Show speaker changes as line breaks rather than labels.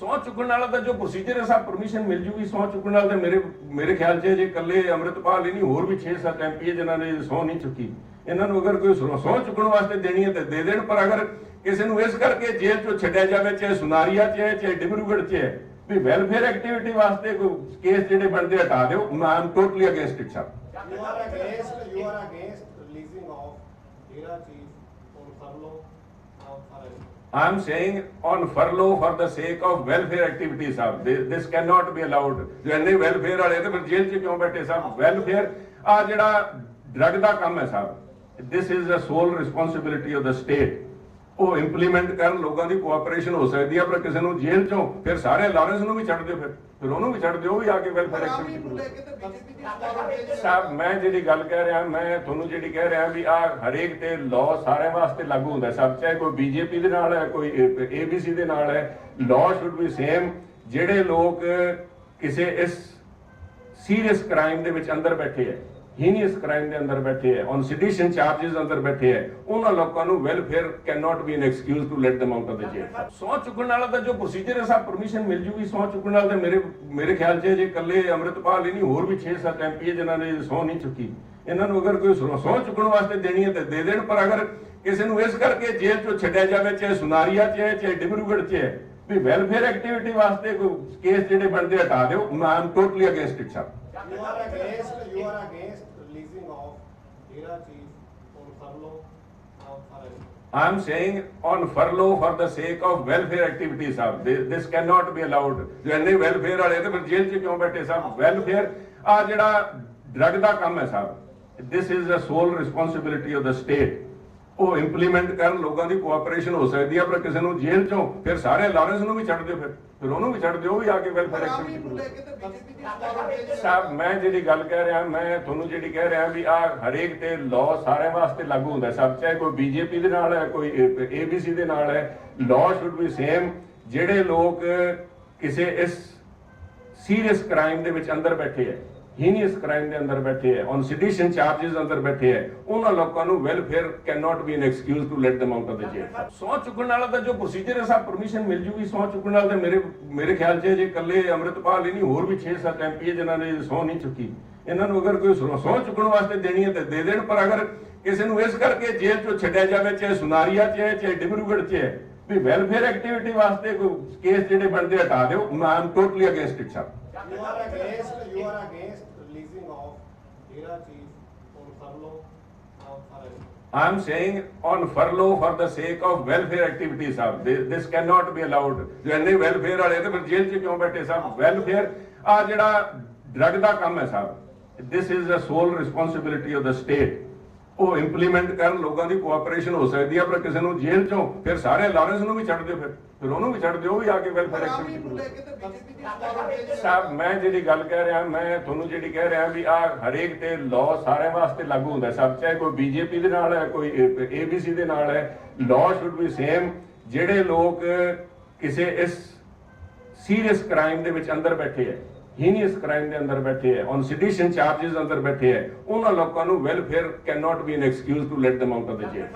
ਸੌ ਚੁੱਕਣ ਵਾਲਾ ਤਾਂ ਜੋ ਪ੍ਰੋਸੀਜਰ ਹੈ ਸਭ ਪਰਮਿਸ਼ਨ ਮਿਲ ਜੂਗੀ ਸੌ ਚੁੱਕਣ ਵਾਲਾ ਤਾਂ ਮੇਰੇ ਮੇਰੇ ਖਿਆਲ 'ਚ ਜੇ ਇਕੱਲੇ ਅੰਮ੍ਰਿਤਪਾਲ ਹੀ ਨਹੀਂ ਹੋਰ ਵੀ 6-7 ਐਮਪੀ ਜਿਨ੍ਹਾਂ ਨੇ ਸੌ ਨਹੀਂ ਚੁੱਕੀ। ਇਹਨਾਂ ਨੂੰ ਅਗਰ ਕੋਈ ਸਹੁੰ ਚੁੱਕਣ ਵਾਸਤੇ ਦੇਣੀ ਹੈ ਤਾਂ ਦੇ ਦੇਣ ਪਰ ਅਗਰ ਕਿਸੇ ਨੂੰ ਇਸ ਕਰਕੇ ਜੇਲ੍ਹ 'ਚੋਂ ਛੱਡਿਆ ਜਾਵੇ ਚਾਹੇ ਸੁਨਾਰੀਆ 'ਚ ਹੈ ਚਾਹੇ ਡਿਬਰੂਗੜ੍ਹ 'ਚ ਹੈ ਵੀ ਵੈਲਫੇਅਰ ਐਕਟੀਵਿਟੀ ਵਾਸਤੇ ਕੋਈ ਕੇਸ ਜਿਹੜੇ ਬਣਦੇ ਹਟਾ ਦਿਓ। ਮੈਂ am totally against it sir.
You are against, you are against releasing of Hira chief on furlough now for
I am saying on furlough for the sake of welfare activities, sir. This, this cannot be allowed. ਜੋ ਇੰਨੇ welfare ਵਾਲੇ ਤੇ ਫਿਰ ਜੇਲ੍ਹ 'ਚ ਕਿਉਂ ਬੈਠੇ sir welfare ਆ ਜਿਹੜਾ ਡਰਗ ਦਾ ਕੰਮ ਹੈ sir this is the sole responsibility of the state. ਉਹ ਇੰਪਲੀਮੈਂਟ ਕਰਨ ਲੋਕਾਂ ਦੀ ਕੋਆਪਰੇਸ਼ਨ ਹੋ ਸਕਦੀ ਹੈ ਪਰ ਕਿਸੇ ਨੂੰ ਜੇਲ੍ਹ 'ਚੋਂ ਫਿਰ ਸਾਰੇ ਲਾਰੈਂਸ ਨੂੰ ਵੀ ਛੱਡ ਦਿਓ ਫਿਰ। ਫਿਰ ਉਹਨੂੰ ਵੀ ਛੱਡ ਦਿਓ ਉਹ ਵੀ ਆ ਕੇ ਵੈਲਫੇਅਰ
ਰਾਮੀ
ਐਕਟੀਵਿਟੀ
ਨੂੰ ਲੈ ਕੇ ਤੇ ਬੀਜੇਪੀ ਦੀ ਸਟੈਂਡ
ਸਾਹਿਬ ਮੈਂ ਜਿਹੜੀ ਗੱਲ ਕਹਿ ਰਿਹਾ ਮੈਂ ਤੁਹਾਨੂੰ ਜਿਹੜੀ ਕਹਿ ਰਿਹਾ ਵੀ ਆ ਹਰੇਕ ਤੇ ਲਾਅ ਸਾਰਿਆਂ ਵਾਸਤੇ ਲਾਗੂ ਹੁੰਦਾ। ਸਭ ਚਾਹੇ ਕੋਈ ਬੀਜੇਪੀ ਦੇ ਨਾਲ ਹੈ ਕੋਈ ਏਬੀਸੀ ਦੇ ਨਾਲ ਹੈ ਲਾਅ ਸ਼ੁੱਡ ਬੀ ਸੇਮ ਜਿਹੜੇ ਲੋਕ ਕਿਸੇ ਇਸ ਸੀਰੀਅਸ ਕ੍ਰਾਈਮ ਦੇ ਵਿੱਚ ਅੰਦਰ ਬੈਠੇ ਹੈ ਹੀਨੀਅਸ ਕ੍ਰਾਈਮ ਦੇ ਅੰਦਰ ਬੈਠੇ ਹੈ ਔਨ ਸੈਡੀਸ਼ਨ ਚਾਰजेस ਅੰਦਰ ਬੈਠੇ ਹੈ ਉਹਨਾਂ ਲੋਕਾਂ ਨੂੰ welfare can not be an excuse to let them out of the jail ਸੌ ਚੁੱਕਣ ਵਾਲਾ ਤਾਂ ਜੋ ਪ੍ਰੋਸੀਜਰ ਹੈ ਸਭ ਪਰਮਿਸ਼ਨ ਮਿਲ ਜੂਗੀ ਸੌ ਚੁੱਕਣ ਵਾਲਾ ਤਾਂ ਮੇਰੇ ਮੇਰੇ ਖਿਆਲ 'ਚ ਜੇ ਇਕੱਲੇ ਅੰਮ੍ਰਿਤਪਾਲ ਹੀ ਨਹੀਂ ਹੋਰ ਵੀ 6-7 ਐਮਪੀ ਜਿਨ੍ਹਾਂ ਨੇ ਸੌ ਨਹੀਂ ਚੁੱਕੀ। ਇਹਨਾਂ ਨੂੰ ਅਗਰ ਕੋਈ ਸਹੁੰ ਚੁੱਕਣ ਵਾਸਤੇ ਦੇਣੀ ਹੈ ਤਾਂ ਦੇ ਦੇਣ ਪਰ ਅਗਰ ਕਿਸੇ ਨੂੰ ਇਸ ਕਰਕੇ ਜੇਲ੍ਹ 'ਚੋਂ ਛੱਡਿਆ ਜਾਵੇ ਚਾਹੇ ਸੁਨਾਰੀਆ 'ਚ ਹੈ ਚਾਹੇ ਡਿਬਰੂਗੜ੍ਹ 'ਚ ਹੈ ਵੀ ਵੈਲਫੇਅਰ ਐਕਟੀਵਿਟੀ ਵਾਸਤੇ ਕੋਈ ਕੇਸ ਜਿਹੜੇ ਬਣਦੇ ਹਟਾ ਦਿਓ ਮੈਂ am totally against it sir
You are against, you are against releasing of Hira chief on furlough now for
I am saying on furlough for the sake of welfare activities, sir. This, this cannot be allowed. ਜੋ ਇੰਨੇ welfare ਵਾਲੇ ਤੇ ਫਿਰ ਜੇਲ੍ਹ 'ਚ ਕਿਉਂ ਬੈਠੇ sir welfare ਆ ਜਿਹੜਾ ਡਰਗ ਦਾ ਕੰਮ ਹੈ sir this is the sole responsibility of the state. ਉਹ ਇੰਪਲੀਮੈਂਟ ਕਰਨ ਲੋਕਾਂ ਦੀ ਕੋਆਪਰੇਸ਼ਨ ਹੋ ਸਕਦੀ ਹੈ ਪਰ ਕਿਸੇ ਨੂੰ ਜੇਲ੍ਹ 'ਚੋਂ ਫਿਰ ਸਾਰੇ ਲਾਰੈਂਸ ਨੂੰ ਵੀ ਛੱਡ ਦਿਓ ਫਿਰ। ਫਿਰ ਉਹਨੂੰ ਵੀ ਛੱਡ ਦਿਓ ਉਹ ਵੀ ਆ ਕੇ ਵੈਲਫੇਅਰ
ਰਾਮੀ
ਐਕਟੀਵਿਟੀ
ਨੂੰ ਲੈ ਕੇ ਤੇ ਬੀਜੇਪੀ ਦੀ ਸਟੈਂਡ
ਸਾਹਿਬ ਮੈਂ ਜਿਹੜੀ ਗੱਲ ਕਹਿ ਰਿਹਾ ਮੈਂ ਤੁਹਾਨੂੰ ਜਿਹੜੀ ਕਹਿ ਰਿਹਾ ਵੀ ਆ ਹਰੇਕ ਤੇ ਲਾਅ ਸਾਰਿਆਂ ਵਾਸਤੇ ਲਾਗੂ ਹੁੰਦਾ। ਸਭ ਚਾਹੇ ਕੋਈ ਬੀਜੇਪੀ ਦੇ ਨਾਲ ਹੈ ਕੋਈ ਏਬੀਸੀ ਦੇ ਨਾਲ ਹੈ ਲਾਅ ਸ਼ੁੱਡ ਬੀ ਸੇਮ ਜਿਹੜੇ ਲੋਕ ਕਿਸੇ ਇਸ ਸੀਰੀਅਸ ਕ੍ਰਾਈਮ ਦੇ ਵਿੱਚ ਅੰਦਰ ਬੈਠੇ ਹੈ ਹੀਨੀਅਸ ਕ੍ਰਾਈਮ ਦੇ ਅੰਦਰ ਬੈਠੇ ਹੈ ਔਨ ਸੈਡੀਸ਼ਨ ਚਾਰजेस ਅੰਦਰ ਬੈਠੇ ਹੈ ਉਹਨਾਂ ਲੋਕਾਂ ਨੂੰ welfare can not be an excuse to let them out of the jail ਸੌ ਚੁੱਕਣ ਵਾਲਾ ਤਾਂ ਜੋ ਪ੍ਰੋਸੀਜਰ ਹੈ ਸਭ ਪਰਮਿਸ਼ਨ ਮਿਲ ਜੂਗੀ ਸੌ ਚੁੱਕਣ ਵਾਲਾ ਤਾਂ ਮੇਰੇ ਮੇਰੇ ਖਿਆਲ 'ਚ ਜੇ ਇਕੱਲੇ ਅੰਮ੍ਰਿਤਪਾਲ ਹੀ ਨਹੀਂ ਹੋਰ ਵੀ 6-7 ਐਮਪੀ ਜਿਨ੍ਹਾਂ ਨੇ ਸੌ ਨਹੀਂ ਚੁੱਕੀ। ਇਹਨਾਂ ਨੂੰ ਅਗਰ ਕੋਈ ਸਹੁੰ ਚੁੱਕਣ ਵਾਸਤੇ ਦੇਣੀ ਹੈ ਤਾਂ ਦੇ ਦੇਣ ਪਰ ਅਗਰ ਕਿਸੇ ਨੂੰ ਇਸ ਕਰਕੇ ਜੇਲ੍ਹ 'ਚੋਂ ਛੱਡਿਆ ਜਾਵੇ ਚਾਹੇ ਸੁਨਾਰੀਆ 'ਚ ਹੈ ਚਾਹੇ ਡਿਬਰੂਗੜ੍ਹ 'ਚ ਹੈ ਵੀ ਵੈਲਫੇਅਰ ਐਕਟੀਵਿਟੀ ਵਾਸਤੇ ਕੋਈ ਕੇਸ ਜਿਹੜੇ ਬਣਦੇ ਹਟਾ ਦਿਓ ਮੈਂ am totally against it sir
You are against, you are against releasing of Hira chief on furlough now for
I am saying on furlough for the sake of welfare activities, sir. This, this cannot be allowed. ਜੋ ਇੰਨੇ welfare ਵਾਲੇ ਤੇ ਫਿਰ ਜੇਲ੍ਹ 'ਚ ਕਿਉਂ ਬੈਠੇ sir welfare ਆ ਜਿਹੜਾ ਡਰਗ ਦਾ ਕੰਮ ਹੈ sir this is the sole responsibility of the state. ਉਹ ਇੰਪਲੀਮੈਂਟ ਕਰਨ ਲੋਕਾਂ ਦੀ ਕੋਆਪਰੇਸ਼ਨ ਹੋ ਸਕਦੀ ਹੈ ਪਰ ਕਿਸੇ ਨੂੰ ਜੇਲ੍ਹ 'ਚੋਂ ਫਿਰ ਸਾਰੇ ਲਾਰੈਂਸ ਨੂੰ ਵੀ ਛੱਡ ਦਿਓ ਫਿਰ। ਫਿਰ ਉਹਨੂੰ ਵੀ ਛੱਡ ਦਿਓ ਉਹ ਵੀ ਆ ਕੇ ਵੈਲਫੇਅਰ
ਰਾਮੀ ਨੂੰ ਲੈ
ਐਕਟੀਵਿਟੀ
ਕੇ ਤੇ ਬੀਜੇਪੀ ਦੀ ਸਟੈਂਡ
ਸਾਹਿਬ ਮੈਂ ਜਿਹੜੀ ਗੱਲ ਕਹਿ ਰਿਹਾ ਮੈਂ ਤੁਹਾਨੂੰ ਜਿਹੜੀ ਕਹਿ ਰਿਹਾ ਵੀ ਆ ਹਰੇਕ ਤੇ ਲਾਅ ਸਾਰਿਆਂ ਵਾਸਤੇ ਲਾਗੂ ਹੁੰਦਾ। ਸਭ ਚਾਹੇ ਕੋਈ ਬੀਜੇਪੀ ਦੇ ਨਾਲ ਹੈ ਕੋਈ ਏਬੀਸੀ ਦੇ ਨਾਲ ਹੈ ਲਾਅ ਸ਼ੁੱਡ ਬੀ ਸੇਮ ਜਿਹੜੇ ਲੋਕ ਕਿਸੇ ਇਸ ਸੀਰੀਅਸ ਕ੍ਰਾਈਮ ਦੇ ਵਿੱਚ ਅੰਦਰ ਬੈਠੇ ਹੈ ਹੀਨੀਅਸ ਕ੍ਰਾਈਮ ਦੇ ਅੰਦਰ ਬੈਠੇ ਹੈ ਔਨ ਸੈਡੀਸ਼ਨ ਚਾਰजेस ਅੰਦਰ ਬੈਠੇ ਹੈ, ਉਹਨਾਂ ਲੋਕਾਂ ਨੂੰ welfare can not be an excuse to let them out of the jail